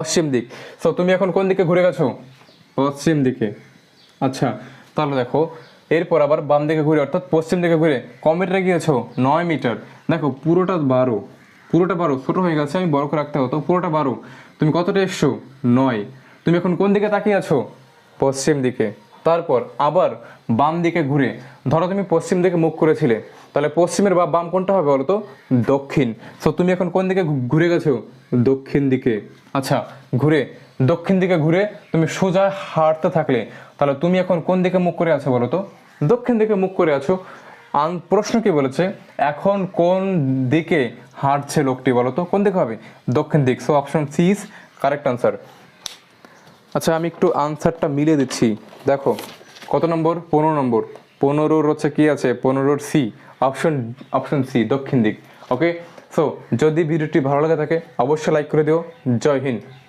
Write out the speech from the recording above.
পশ্চিম দিক। সো তুমি এখন কোন দিকে ঘুরে গেছো? পশ্চিম দিকে। আচ্ছা তাহলে দেখো, এরপর আবার বাম দিকে ঘুরে, অর্থাৎ পশ্চিম দিকে ঘুরে ক মিটারে গিয়েছো? নয় মিটার দেখো, পুরোটা বারো। পুরোটা বারো, ছোটো হয়ে গেছে, আমি বড় করে রাখতে হতো পুরোটা বারো। তুমি কতটা এসছো? নয়। তুমি এখন কোন দিকে তাকিয়ে আছো? পশ্চিম দিকে। তারপর আবার বাম দিকে ঘুরে, ধরো তুমি পশ্চিম দিকে মুখ করেছিলে, তাহলে পশ্চিমের বা বাম কোনটা হবে বলো তো দক্ষিণ। সো তুমি এখন কোন দিকে ঘুরে গেছো? দক্ষিণ দিকে। আচ্ছা ঘুরে, দক্ষিণ দিকে ঘুরে তুমি সোজা হাঁটতে থাকলে, তাহলে তুমি এখন কোন দিকে মুখ করে আছো বলো তো দক্ষিণ দিকে মুখ করে আছো। আন প্রশ্ন কি বলেছে? এখন কোন দিকে হাঁটছে লোকটি বলো তো কোন দিকে হবে? দক্ষিণ দিক। So option C is correct answer আচ্ছা আমি একটু আনসারটা মিলিয়ে দিচ্ছি। দেখো, কত নম্বর? পনেরো নম্বর। পনেরোর হচ্ছে কি আছে? পনেরোর সি অপশন অপশন সি দক্ষিণ দিক। ওকে সো যদি ভিডিওটি ভালো লাগে থাকে, অবশ্যই লাইক করে দিও। জয় হিন্দ।